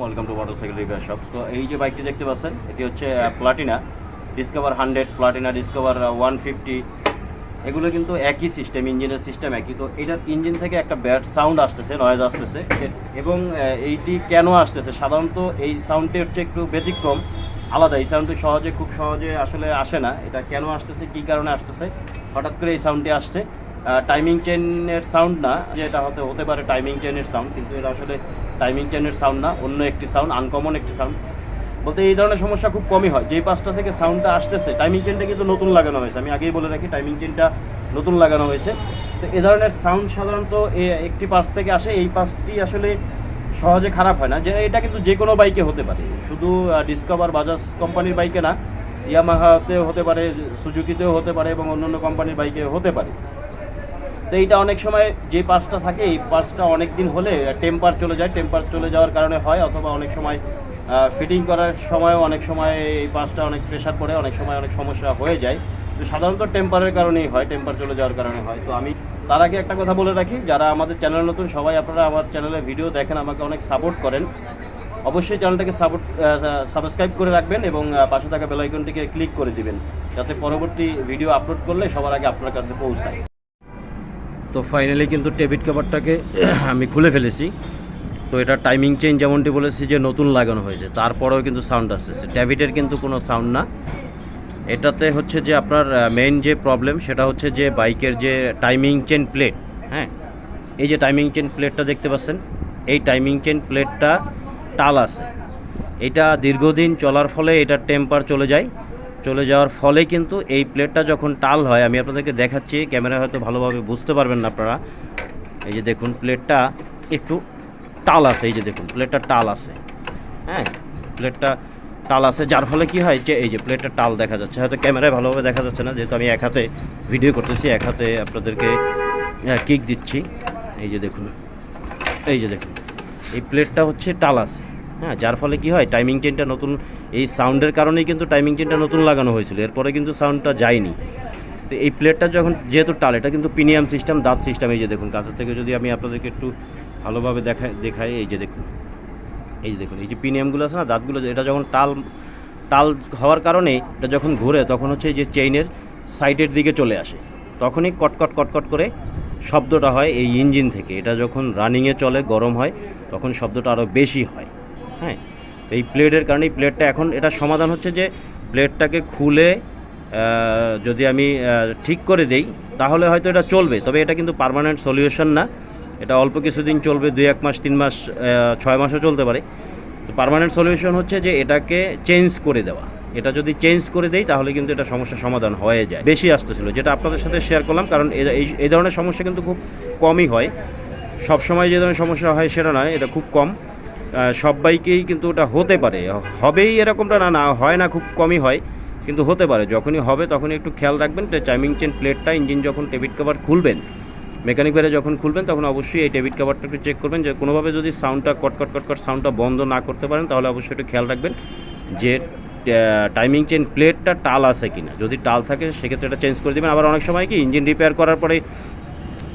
Welcome to motorcycle repair shop তো এই যে বাইকটি দেখতে পাচ্ছেন, এটি হচ্ছে Platina Discover hundred Platina Discover one fifty এগুলো কিন্তু একই সিস্টেম ইঞ্জিনের সিস্টেম একই। তো এটার ইঞ্জিন থেকে একটা ব্যাড সাউন্ড আসতেছে নয়েজ আসতেছে। এবং এইটি কেন আসতেছে? সাধারণত এই সাউন্ডটি হচ্ছে একটু ব্যতিক্রম, আলাদা। এই সাউন্ডটি সহজে, খুব সহজে আসলে আসে না। এটা কেন আসতেছে, কী কারণে আসতেছে? হঠাৎ করে এই সাউন্ডটি আসছে। টাইমিং চেনের সাউন্ড না যে এটা হতে হতে পারে টাইমিং চেনের সাউন্ড কিন্তু এটা আসলে টাইমিং চেনের সাউন্ড না, অন্য একটি সাউন্ড আনকমন একটি সাউন্ড বলতে এই ধরনের সমস্যা খুব কমই হয়। যেই পাঁচটা থেকে সাউন্ডটা আসতেছে টাইমিং চেনটা কিন্তু নতুন লাগানো হয়েছে। আমি আগেই বলে রাখি টাইমিং চেনটা নতুন লাগানো হয়েছে। তো এ ধরনের সাউন্ড সাধারণত একটি পাশ থেকে আসে, এই পাশটি আসলে সহজে খারাপ হয় না। যে, এটা কিন্তু যে কোনো বাইকে হতে পারে। শুধু ডিসকভার বাজাজ কোম্পানির বাইকে না ইয়ামাহাতেও হতে পারে সুজুকিতেও হতে পারে এবং অন্যান্য কোম্পানির বাইকে হতে পারে। তো এইটা অনেক সময় যে পাসটা থাকে, এই পাসটা অনেক দিন হলে টেম্পার চলে যায়। টেম্পার চলে যাওয়ার কারণে হয়, অথবা অনেক সময় ফিটিং করার সময়ও অনেক সময় এই পাসটা অনেক প্রেশার পড়ে, অনেক সময় অনেক সমস্যা হয়ে যায়। তো সাধারণত টেম্পারের কারণেই হয়, টেম্পার চলে যাওয়ার কারণে হয়। তো আমি তার আগে একটা কথা বলে রাখি, যারা আমাদের চ্যানেল নতুন, সবাই আপনারা আমার চ্যানেলে ভিডিও দেখেন, আমাকে অনেক সাপোর্ট করেন। অবশ্যই চ্যানেলটাকে সাপোর্ট সাবস্ক্রাইব করে রাখবেন এবং পাশে থাকা বেল আইকনটিকে ক্লিক করে দিবেন, যাতে পরবর্তী ভিডিও আপলোড করলে সবার আগে আপনার কাছে পৌঁছায়। তো ফাইনালি কিন্তু টেবিট কভারটাকে আমি খুলে ফেলেছি। তো এটা টাইমিং চেঞ্জ যেমনটি বলেছি যে নতুন লাগানো হয়েছে, তারপরেও কিন্তু সাউন্ড আসতেছে। ট্যাবিটের কিন্তু কোনো সাউন্ড না। এটাতে হচ্ছে যে আপনার মেইন যে প্রবলেম সেটা হচ্ছে যে বাইকের যে টাইমিং চেন প্লেট হ্যাঁ? এই যে টাইমিং চেন প্লেটটা দেখতে পাচ্ছেন, এই টাইমিং চেন প্লেটটা টাল আছে। এটা দীর্ঘদিন চলার ফলে এটার টেম্পার চলে যায়। চলে যাওয়ার ফলে কিন্তু এই প্লেটটা যখন টাল হয়, আমি আপনাদেরকে দেখাচ্ছি, ক্যামেরা হয়তো ভালোভাবে বুঝতে পারবেন না আপনারা। এই যে দেখুন, প্লেটটা একটু টাল আছে, এই যে দেখুন, প্লেটটা টাল আছে। হ্যাঁ প্লেটটা টাল আছে, যার ফলে কি হয় যে এই যে প্লেটটা টাল দেখা যাচ্ছে। হয়তো ক্যামেরায় ভালোভাবে দেখা যাচ্ছে না, যেহেতু আমি এক হাতে ভিডিও করতেছি, এক হাতে আপনাদেরকে কিক দিচ্ছি। এই যে দেখুন, এই যে দেখুন, এই প্লেটটা হচ্ছে টাল আছে। হ্যাঁ যার ফলে কি হয় টাইমিং চেনটা নতুন, এই সাউন্ডের কারণেই কিন্তু টাইমিং চেনটা নতুন লাগানো হয়েছিল। এরপরে কিন্তু সাউন্ডটা যায়নি। তো এই প্লেটটা যখন, যেহেতু টাল, এটা কিন্তু প্রিমিয়াম সিস্টেম দাঁত সিস্টেম এই যে দেখুন, কাছের থেকে যদি আমি আপনাদেরকে একটু ভালোভাবে দেখাই দেখাই, এই যে দেখুন, এই যে দেখুন, এই যে প্রিমিয়ামগুলো আছে না, দাঁতগুলো, এটা যখন টাল টাল হওয়ার কারণে এটা যখন ঘুরে, তখন হচ্ছে যে চেইনের সাইডের দিকে চলে আসে। তখনই কটকট কটকট করে শব্দটা হয় এই ইঞ্জিন থেকে। এটা যখন রানিংয়ে চলে, গরম হয়, তখন শব্দটা আরও বেশি হয়। হ্যাঁ? এই প্লেটের কারণে এই প্লেটটা এখন এটা সমাধান হচ্ছে যে প্লেটটাকে খুলে যদি আমি ঠিক করে দেই, তাহলে হয়তো এটা চলবে। তবে এটা কিন্তু পারমানেন্ট সলিউশন না। এটা অল্প কিছুদিন চলবে, দুই এক মাস, তিন মাস ছয় মাসও চলতে পারে। তো পারমানেন্ট সলিউশন হচ্ছে যে এটাকে চেঞ্জ করে দেওয়া। এটা যদি চেঞ্জ করে দেই, তাহলে কিন্তু এটা সমস্যার সমাধান হয়ে যায়। বেশি আসতেছিল, যেটা আপনাদের সাথে শেয়ার করলাম, কারণ এই ধরনের সমস্যা কিন্তু খুব কমই হয়। সব সময় যে ধরনের সমস্যা হয় সেটা নয়, এটা খুব কম। আহ, সব বাইকেই কিন্তু ওটা হতে পারে। হবেই এরকমটা না না হয় না খুব কমই হয় কিন্তু হতে পারে। যখনই হবে তখনই একটু খেয়াল রাখবেন যে টাইমিং চেন প্লেটটা ইঞ্জিন যখন টেবিট কভার খুলবেন মেকানিক বাইরে যখন খুলবেন তখন অবশ্যই এই ডেবিট কভারটা একটু চেক করবেন যে কোনোভাবে যদি সাউন্ডটা কটকট কটকট সাউন্ডটা বন্ধ না করতে পারেন তাহলে অবশ্যই একটু খেয়াল রাখবেন যে টাইমিং চেন প্লেটটা টাল আছে কিনা। যদি টাল থাকে সেক্ষেত্রে এটা চেঞ্জ করে দেবেন। আবার অনেক সময় কি ইঞ্জিন রিপেয়ার করার পরে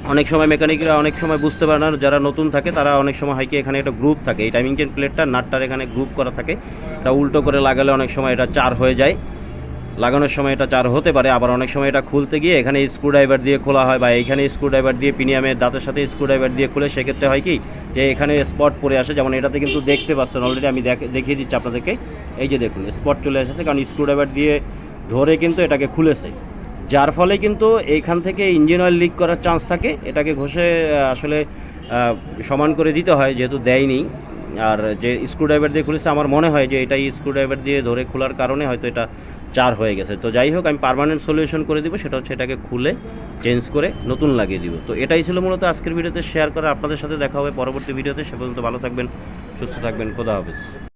অনেক সময় মেকানিকরা অনেক সময় বুঝতে পারে না, যারা নতুন থাকে তারা অনেক সময় হয় কি এখানে একটা গ্রুপ থাকে। এই টাইমিং চেন প্লেটটা নাটটার এখানে গ্রুপ করা থাকে। এটা উল্টো করে লাগালে অনেক সময় এটা চার হয়ে যায়। লাগানোর সময় এটা চার হতে পারে, আবার অনেক সময় এটা খুলতে গিয়ে এখানে স্ক্রু ড্রাইভার দিয়ে খোলা হয় বা এখানে স্ক্রু ড্রাইভার দিয়ে পিনিয়ামের দাঁতের সাথে স্ক্রু ড্রাইভার দিয়ে খুলে সেক্ষেত্রে হয় কি যে এখানে স্পট পড়ে আসে। যেমন এটাতে কিন্তু দেখতে পাচ্ছেন অলরেডি আমি দেখ- দেখিয়ে দিচ্ছি আপনাদেরকে। এই যে দেখুন স্পট চলে এসেছে, কারণ স্ক্রু ড্রাইভার দিয়ে ধরে কিন্তু এটাকে খুলেছে। যার ফলে কিন্তু এইখান থেকে ইঞ্জিন অয়েল লিক করার চান্স থাকে। এটাকে ঘষে আসলে সমান করে দিতে হয়, যেহেতু দেয়নি। আর যে স্ক্রু ড্রাইভার দিয়ে খুলেছে, আমার মনে হয় যে এটাই স্ক্রু ড্রাইভার দিয়ে ধরে খোলার কারণে হয়তো এটা চার হয়ে গেছে। তো যাই হোক, আমি পার্মানেন্ট সলিউশন করে দিব, সেটা হচ্ছে এটাকে খুলে চেঞ্জ করে নতুন লাগিয়ে দিব। তো এটাই ছিল মূলত আজকের ভিডিওতে শেয়ার করা আপনাদের সাথে দেখা হবে পরবর্তী ভিডিওতে। সে পর্যন্ত ভালো থাকবেন, সুস্থ থাকবেন। খোদা হাফেজ।